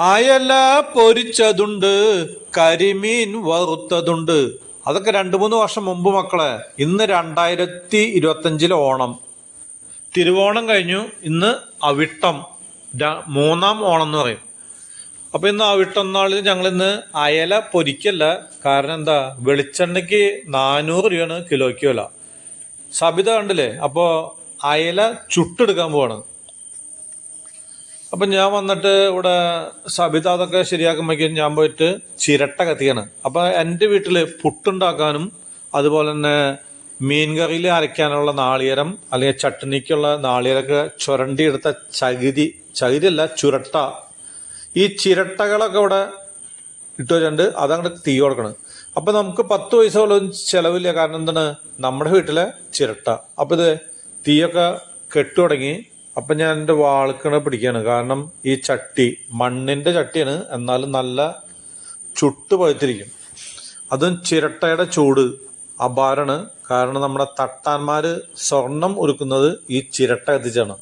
അയല പൊരിച്ചതുണ്ട് കരിമീൻ വറുത്തതുണ്ട്. അതൊക്കെ രണ്ടു മൂന്ന് വർഷം മുമ്പ് മക്കളെ ഇന്ന് രണ്ടായിരത്തി ഇരുപത്തഞ്ചിലെ ഓണം. തിരുവോണം കഴിഞ്ഞു ഇന്ന് അവിട്ടം. മൂന്നാം ഓണം എന്ന് പറയും. അപ്പൊ ഇന്ന് അവിട്ടം നാളിൽ ഞങ്ങൾ ഇന്ന് അയല പൊരിക്കല്ല കാരണം എന്താ വെളിച്ചെണ്ണയ്ക്ക് നാനൂറ് രൂപയാണ് കിലോയ്ക്ക് വില. സബിത കണ്ടില്ലേ അപ്പോ അയല ചുട്ടെടുക്കാൻ പോവാണ്. അപ്പൊ ഞാൻ വന്നിട്ട് ഇവിടെ സബിത അതൊക്കെ ശരിയാക്കുമ്പോഴേക്കും ഞാൻ പോയിട്ട് ചിരട്ട കത്തിക്കാണ് അപ്പൊ എന്റെ വീട്ടിൽ പുട്ടുണ്ടാക്കാനും അതുപോലെ തന്നെ മീൻ കറിയിൽ അരയ്ക്കാനുള്ള നാളികേരം അല്ലെങ്കിൽ ചട്നിക്കുള്ള നാളികേരമൊക്കെ ചുരണ്ടിയെടുത്ത ചകിരി ചകിരിയല്ല ചുരട്ട. ഈ ചിരട്ടകളൊക്കെ ഇവിടെ ഇട്ട് വെച്ചിട്ടുണ്ട്. അതങ്ങോട്ട് തീ കൊടുക്കണം. അപ്പൊ നമുക്ക് പത്ത് പൈസ പോലും ചെലവില്ല. കാരണം എന്താണ്? നമ്മുടെ വീട്ടിലെ ചിരട്ട. അപ്പൊ ഇത് തീയൊക്കെ കെട്ടു തുടങ്ങി. അപ്പൊ ഞാൻ എന്റെ വാൾക്കണ പിടിക്കാണ് കാരണം ഈ ചട്ടി മണ്ണിന്റെ ചട്ടിയാണ്. എന്നാലും നല്ല ചുട്ട് പഴുത്തിരിക്കും. അതും ചിരട്ടയുടെ ചൂട് അപാരാണ്. കാരണം നമ്മുടെ തട്ടാന്മാര് സ്വർണം ഒരുക്കുന്നത് ഈ ചിരട്ട എത്തിച്ചാണ്.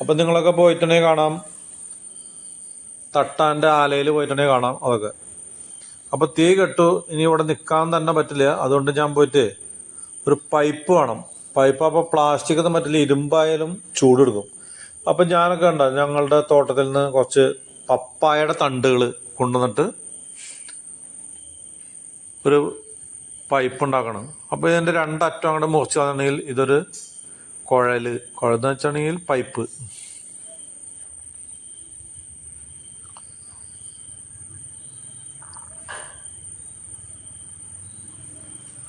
അപ്പൊ നിങ്ങളൊക്കെ പോയിട്ടുണ്ടെങ്കിൽ കാണാം. തട്ടാന്റെ ആലയിൽ പോയിട്ടുണ്ടെങ്കിൽ കാണാം അതൊക്കെ. അപ്പൊ തീ കെട്ടു. ഇനി ഇവിടെ നിൽക്കാൻ തന്നെ പറ്റില്ല. അതുകൊണ്ട് ഞാൻ പോയിട്ട് ഒരു പൈപ്പ് വേണം. പൈപ്പ് അപ്പൊ പ്ലാസ്റ്റിക് ഒന്നും പറ്റില്ല. ഇരുമ്പായാലും ചൂടെടുക്കും. അപ്പൊ ഞാനൊക്കെ ഉണ്ടോ ഞങ്ങളുടെ തോട്ടത്തിൽ നിന്ന് കുറച്ച് പപ്പായയുടെ തണ്ടുകൾ കൊണ്ടുവന്നിട്ട് ഒരു പൈപ്പ് ഉണ്ടാക്കണം. അപ്പൊ ഇതിന്റെ രണ്ടറ്റം അങ്ങോട്ട് മുറിച്ച് വന്നിട്ടുണ്ടെങ്കിൽ ഇതൊരു കുഴൽ കുഴൽ എന്ന് വെച്ചിട്ടുണ്ടെങ്കിൽ പൈപ്പ്.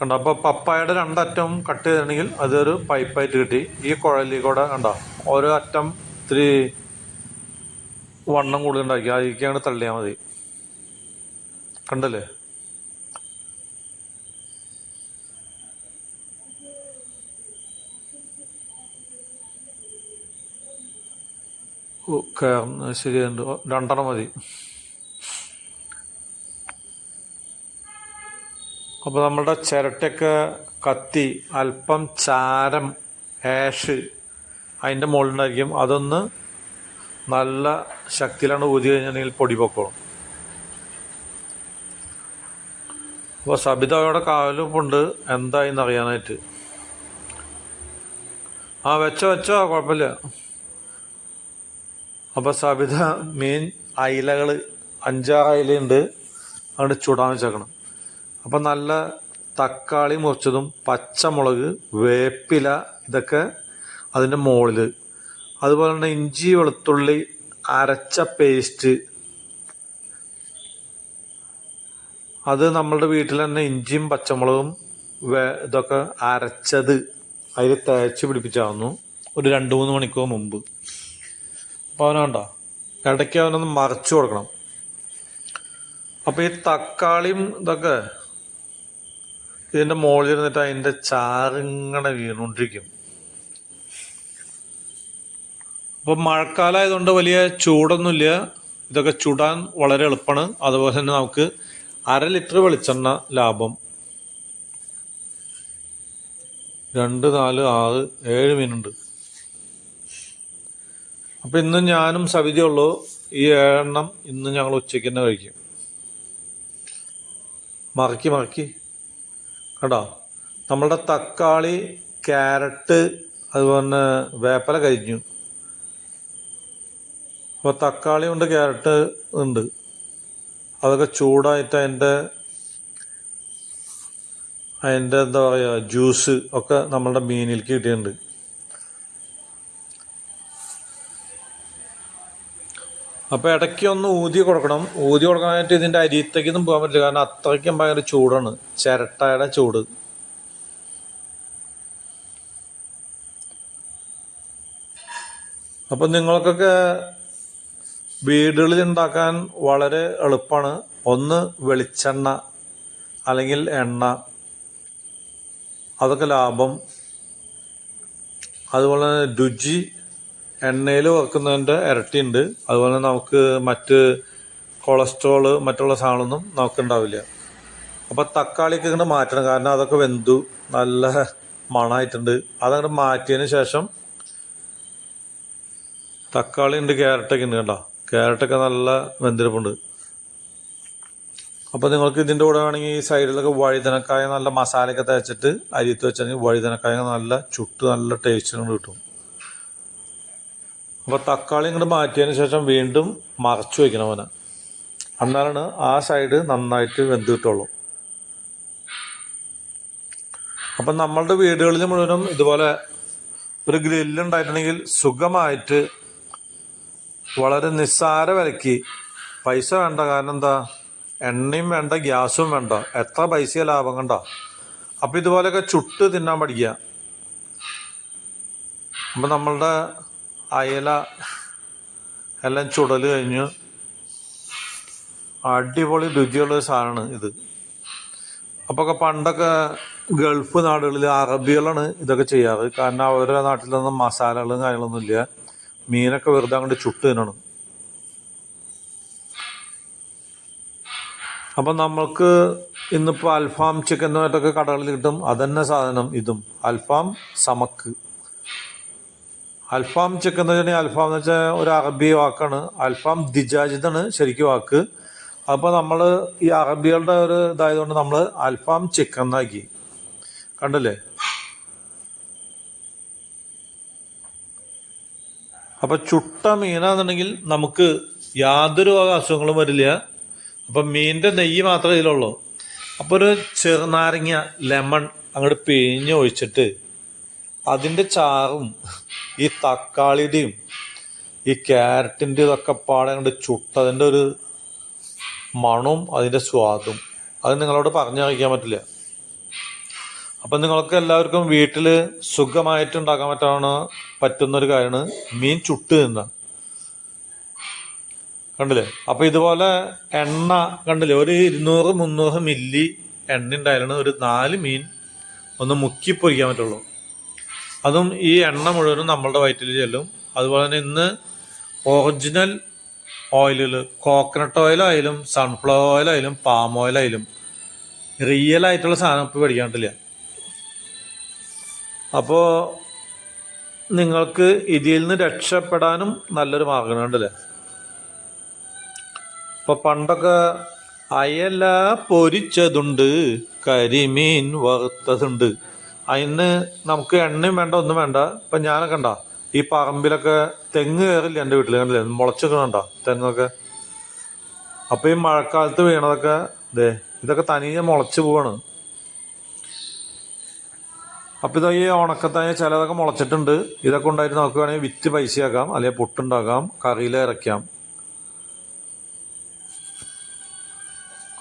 കണ്ടോ അപ്പോൾ പപ്പായയുടെ രണ്ടറ്റം കട്ട് ചെയ്തിട്ടുണ്ടെങ്കിൽ അതൊരു പൈപ്പായിട്ട് കിട്ടി. ഈ കുഴലിൽ കൂടെ കണ്ടോ? ഓരോ അറ്റം ഇത്തിരി വണ്ണം കൂടുതൽ ഉണ്ടാക്കി. അതിലേക്കാണ് തള്ളിയാൽ മതി. കണ്ടല്ലേ? ഓ കയറുന്ന ശരിയുണ്ട് രണ്ടെണ്ണം മതി. അപ്പോൾ നമ്മുടെ ചിരട്ടയൊക്കെ കത്തി അല്പം ചാരം ആഷ് അതിന്റെ മുകളിലുണ്ടായിരിക്കും അതൊന്ന് നല്ല ശക്തിയിലാണ് ഊതി കഴിഞ്ഞാൽ പൊടി പൊക്കോളും. അപ്പോൾ സബിതയുടെ കാവലുണ്ട് എന്തായിന്ന് അറിയാനായിട്ട്. ആ വെച്ചോ വെച്ചോ കുഴപ്പമില്ല. അപ്പോൾ സബിത മീൻ അയിലകൾ അഞ്ചാറ് അയിലുണ്ട് അങ്ങോട്ട് ചുടാൻ വെച്ചേക്കണം. അപ്പം നല്ല തക്കാളി മുറിച്ചതും പച്ചമുളക് വേപ്പില ഇതൊക്കെ അതിന്റെ മുകളിൽ അതുപോലെ തന്നെ ഇഞ്ചി വെളുത്തുള്ളി അരച്ച പേസ്റ്റ്. അത് നമ്മളുടെ വീട്ടിൽ തന്നെ ഇഞ്ചിയും പച്ചമുളകും വേ ഇതൊക്കെ അരച്ചത് അതിൽ തേച്ച് പിടിപ്പിച്ചാവുന്നു. ഒരു രണ്ട് മൂന്ന് മണിക്കൂർ മുമ്പ്. അപ്പോൾ അവനുണ്ടോ ഇടയ്ക്ക് അവനൊന്ന് മറച്ചു കൊടുക്കണം. അപ്പോൾ ഈ തക്കാളിയും ഇതൊക്കെ ഇതിന്റെ മുകളിൽ ഇരുന്നിട്ട് അതിന്റെ ചാറിങ്ങനെ വീണുകൊണ്ടിരിക്കും അപ്പൊ മഴക്കാലമായതുകൊണ്ട് വലിയ ചൂടൊന്നുമില്ല. ഇതൊക്കെ ചുടാൻ വളരെ എളുപ്പമാണ്. അതുപോലെ തന്നെ നമുക്ക് അര ലിറ്റർ വെളിച്ചെണ്ണ ലാഭം. രണ്ട് നാല് ആറ് ഏഴ് മീനുണ്ട്. അപ്പൊ ഇന്ന് ഞാനും സവിതയുള്ളൂ ഈ ഏഴെണ്ണം ഇന്ന് ഞങ്ങൾ ഉച്ചയ്ക്ക് തന്നെ കഴിക്കും. മറക്കി മറക്കി. കേട്ടോ നമ്മളുടെ തക്കാളി ക്യാരറ്റ് അതുപോലെ തന്നെ വേപ്പല കരിഞ്ഞു. അപ്പോൾ തക്കാളി ഉണ്ട് ക്യാരറ്റ് ഉണ്ട്. അതൊക്കെ ചൂടായിട്ട് അതിന്റെ അതിന്റെ എന്താ പറയുക ജ്യൂസ് ഒക്കെ നമ്മളുടെ മീനിലേക്ക് കിട്ടിയിട്ടുണ്ട്. അപ്പോൾ ഇടയ്ക്ക് ഒന്ന് ഊതി കൊടുക്കണം. ഊതി കൊടുക്കാനായിട്ട് ഇതിന്റെ അരിയത്തേക്കൊന്നും പോകാൻ പറ്റില്ല. കാരണം അത്രയ്ക്കും ഭയങ്കര ചൂടാണ്. ചിരട്ടയുടെ ചൂട്. അപ്പം നിങ്ങൾക്കൊക്കെ വീടുകളിൽ ഉണ്ടാക്കാൻ വളരെ എളുപ്പമാണ്. ഒന്ന് വെളിച്ചെണ്ണ അല്ലെങ്കിൽ എണ്ണ. അതൊക്കെ ലാഭം. അതുപോലെ തന്നെ രുചി എണ്ണയിൽ വറുക്കുന്നതിന്റെ ഇരട്ടിയുണ്ട് അതുപോലെ നമുക്ക് മറ്റ് കൊളസ്ട്രോൾ മറ്റുള്ള സാധനമൊന്നും നമുക്കുണ്ടാവില്ല അപ്പോൾ തക്കാളിക്ക് ഇങ്ങനെ മാറ്റണം. കാരണം അതൊക്കെ വെന്തു നല്ല മണമായിട്ടുണ്ട് അതങ്ങോട്ട് മാറ്റിയതിന് ശേഷം തക്കാളി ഉണ്ട് ക്യാരറ്റൊക്കെ ഉണ്ട് കേട്ടോ ക്യാരറ്റൊക്കെ നല്ല വെന്തിരിപ്പുണ്ട്. അപ്പോൾ നിങ്ങൾക്ക് ഇതിന്റെ കൂടെ വേണമെങ്കിൽ ഈ സൈഡിലൊക്കെ വഴുതനക്കായ നല്ല മസാലയൊക്കെ തേച്ചിട്ട് അരിത്ത് വെച്ചാൽ വഴുതനക്കായ നല്ല ചുട്ട് നല്ല ടേസ്റ്റിനും കിട്ടും. അപ്പോൾ തക്കാളി ഇങ്ങോട്ട് മാറ്റിയതിന് ശേഷം വീണ്ടും മറച്ചു വയ്ക്കണം അവനെ. എന്നാലാണ് ആ സൈഡ് നന്നായിട്ട് വെന്ത് കിട്ടുള്ളൂ. അപ്പം നമ്മളുടെ വീടുകളിൽ മുഴുവനും ഇതുപോലെ ഒരു ഗ്രില്ലുണ്ടായിട്ടുണ്ടെങ്കിൽ സുഖമായിട്ട് വളരെ നിസ്സാര വിലയ്ക്ക് പൈസ വേണ്ട കാരണം എന്താ? എണ്ണയും വേണ്ട ഗ്യാസും വേണ്ട. എത്ര പൈസ ലാഭം കണ്ട? അപ്പം ഇതുപോലെയൊക്കെ ചുട്ട് തിന്നാൻ പഠിക്കുക. അപ്പം നമ്മളുടെ അയല എല്ലാം ചുടൽ കഴിഞ്ഞ് അടിപൊളി രുചിയുള്ള സാധനമാണ് ഇത്. അപ്പോൾ പണ്ടൊക്കെ ഗൾഫ് നാടുകളിൽ അറബികളാണ് ഇതൊക്കെ ചെയ്യാറ്. കാരണം അവരുടെ നാട്ടിലൊന്നും മസാലകളും കാര്യങ്ങളൊന്നും ഇല്ല. മീനൊക്കെ വെറുതെ അങ്ങോട്ട് ചുട്ട് തിന്നണം. അപ്പം നമ്മൾക്ക് ഇന്നിപ്പോൾ അൽഫാം ചിക്കൻ മറ്റൊക്കെ കടകളിൽ കിട്ടും. അതന്നെ സാധനം ഇതും. അൽഫാം സമക്ക്. അൽഫാം ചിക്കൻ എന്ന് വെച്ചിട്ടുണ്ടെങ്കിൽ അൽഫാം എന്ന് വെച്ചാൽ ഒരു അറബി വാക്കാണ്. അൽഫാം ദിജാജിതാണ് ശരിക്കും വാക്ക്. അപ്പോൾ നമ്മൾ ഈ അറബികളുടെ ഒരു ഇതായതുകൊണ്ട് നമ്മൾ അൽഫാം ചിക്കൻ എന്നാക്കി. കണ്ടില്ലേ? അപ്പൊ ചുട്ട മീനാന്നുണ്ടെങ്കിൽ നമുക്ക് യാതൊരു വക അസുഖങ്ങളും വരില്ല. അപ്പൊ മീനിന്റെ നെയ്യ് മാത്രമേ ഇതിലുള്ളൂ. അപ്പൊ ഒരു ചെറുനാരങ്ങ ലെമൺ അങ്ങോട്ട് പിഴിഞ്ഞ് ഒഴിച്ചിട്ട് അതിന്റെ ചാറും ഈ തക്കാളിയുടെയും ഈ ക്യാരറ്റിന്റെ ഇതൊക്കെ പാടെ കണ്ട് ചുട്ടതിന്റെ ഒരു മണവും അതിന്റെ സ്വാദും. അത് നിങ്ങളോട് പറഞ്ഞറിയിക്കാൻ പറ്റില്ല. അപ്പം നിങ്ങൾക്ക് എല്ലാവർക്കും വീട്ടിൽ സുഖമായിട്ട് ഉണ്ടാക്കാൻ പറ്റാണ് പറ്റുന്നൊരു കാര്യമാണ് മീൻ ചുട്ട് തിന്ന കണ്ടില്ലേ? അപ്പം ഇതുപോലെ എണ്ണ കണ്ടില്ലേ? ഒരു ഇരുന്നൂറ് മുന്നൂറ് മില്ലി എണ്ണ ഉണ്ടായാലാണ് ഒരു നാല് മീൻ ഒന്ന് മുക്കി പൊരിക്കാൻ പറ്റുള്ളൂ. അതും ഈ എണ്ണ മുഴുവനും നമ്മളുടെ വയറ്റിൽ ചെല്ലും. അതുപോലെ തന്നെ ഇന്ന് ഒറിജിനൽ ഓയിലുകൾ കോക്കനട്ട് ഓയിലായാലും സൺഫ്ലവർ ഓയിലായാലും പാം ഓയിലായാലും റിയൽ ആയിട്ടുള്ള സാധനം ഇപ്പോൾ മേടിക്കാണ്ടില്ല. അപ്പോൾ നിങ്ങൾക്ക് ഇതിൽ നിന്ന് രക്ഷപ്പെടാനും നല്ലൊരു മാർഗം ഉണ്ടല്ലേ? ഇപ്പൊ പണ്ടൊക്കെ അയല പൊരിച്ചതുണ്ട് കരിമീൻ വറുത്തതുണ്ട്. അതിന് നമുക്ക് എണ്ണയും വേണ്ട ഒന്നും വേണ്ട. ഇപ്പൊ ഞാനൊക്കെ ഉണ്ട ഈ പറമ്പിലൊക്കെ തെങ്ങ് കയറില്ല എന്റെ വീട്ടിൽ കണ്ടില്ലേ? മുളച്ചൊക്കെ വേണ്ട തെങ്ങൊക്കെ. അപ്പൊ ഈ മഴക്കാലത്ത് വീണതൊക്കെ ദേ ഇതൊക്കെ തനിയെ മുളച്ചു പോവാണ്. അപ്പൊ ഇതാ ഈ ഉണക്കത്തായ ചിലതൊക്കെ മുളച്ചിട്ടുണ്ട്. ഇതൊക്കെ ഉണ്ടായിട്ട് നമുക്ക് വേണമെങ്കിൽ വിറ്റ് പൈസയാക്കാം അല്ലെങ്കിൽ പുട്ടുണ്ടാക്കാം കറിയിൽ ഇറക്കാം.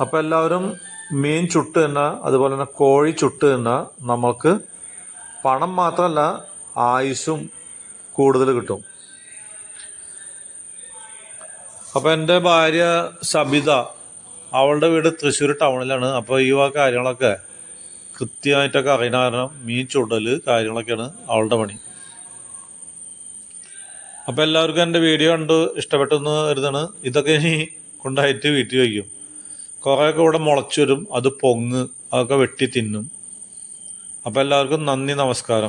അപ്പൊ എല്ലാവരും മീൻ ചുട്ട് തന്നെ അതുപോലെ തന്നെ കോഴി ചുട്ട് തന്നെ നമ്മൾക്ക് പണം മാത്രമല്ല ആയുസ്സും കൂടുതൽ കിട്ടും. അപ്പോൾ എന്റെ ഭാര്യ സബിത അവളുടെ വീട് തൃശ്ശൂർ ടൗണിലാണ്. അപ്പോൾ ഈ കാര്യങ്ങളൊക്കെ കൃത്യമായിട്ടൊക്കെ അറിയുന്ന കാരണം മീൻ ചുടൽ കാര്യങ്ങളൊക്കെയാണ് അവളുടെ പണി. അപ്പോൾ എല്ലാവർക്കും എന്റെ വീഡിയോ കണ്ട് ഇഷ്ടപ്പെട്ടെന്ന് കരുതാണ്. ഇതൊക്കെ ഇനി കൊണ്ടായിട്ട് വീട്ടിൽ വയ്ക്കും. കുറേയൊക്കെ ഇവിടെ മുളച്ചു വരും അത് പൊങ്ങ് അതൊക്കെ വെട്ടി തിന്നും. അപ്പോൾ എല്ലാവർക്കും നന്ദി നമസ്കാരം.